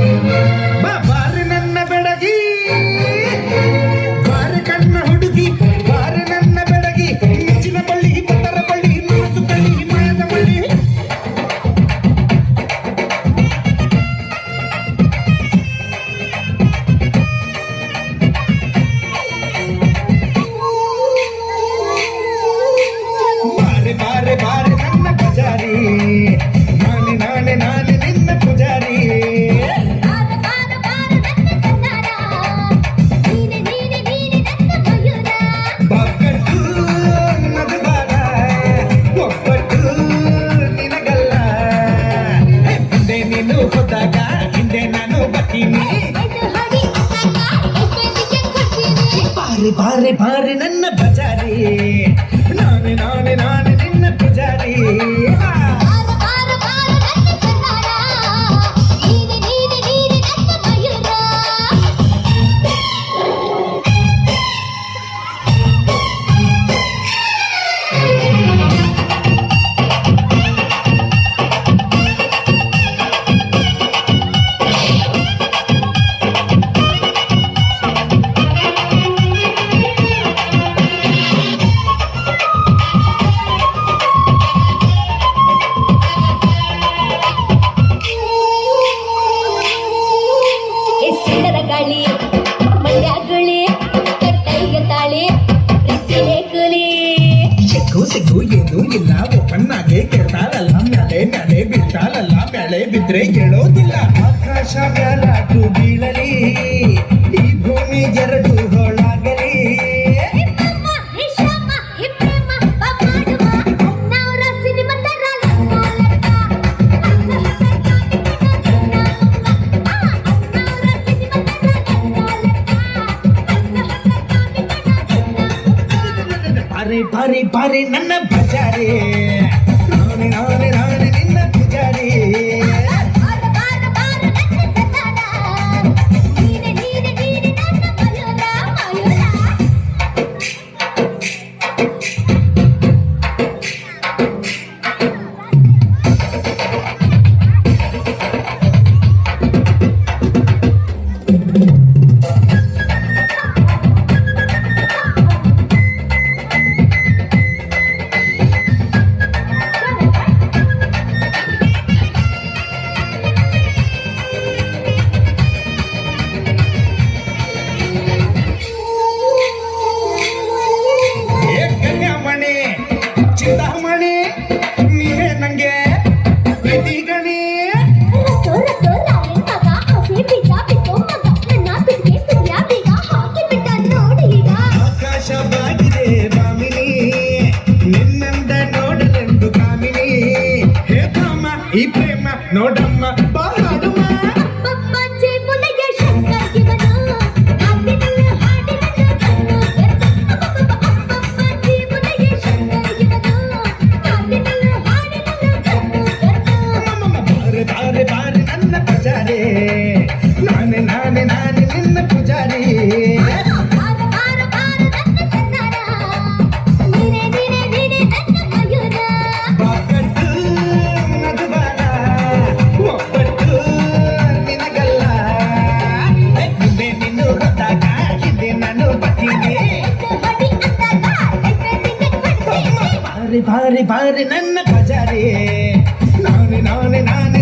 Música பாரு பாரு பாரு நன்ன பஜாரி. நானு நானு நானு நின்ன பஜாரி. ಸಿದ್ದು ಸಿದ್ದು ಏನು ಇಲ್ಲ ಒಬ್ಬನ್ನಾಗೆ ಕೆಡ್ತಾಳಲ್ಲ ಮ್ಯಾಲೆ ಮ್ಯಾಲೆ ಬಿಡ್ತಾಳಲ್ಲ ಮ್ಯಾಲೆ ಬಿದ್ರೆ ಹೇಳೋದಿಲ್ಲ ಆಕಾಶ ಮೇಲಾಟು ಬೀಳಲಿ ಈ ಭೂಮಿ ಎರಡು பாரி பாரி நன்ன பஜாரி. நானு நானு நானு நின்ன பஜாரி. ನೋಡಮ್ಮ ಬಾರಿ ಬಾರಿ ಬಾರಿ ನನ್ನ ಕಜಾರಿ. ನಾನೇ ನಾನೇ ನಾನೇ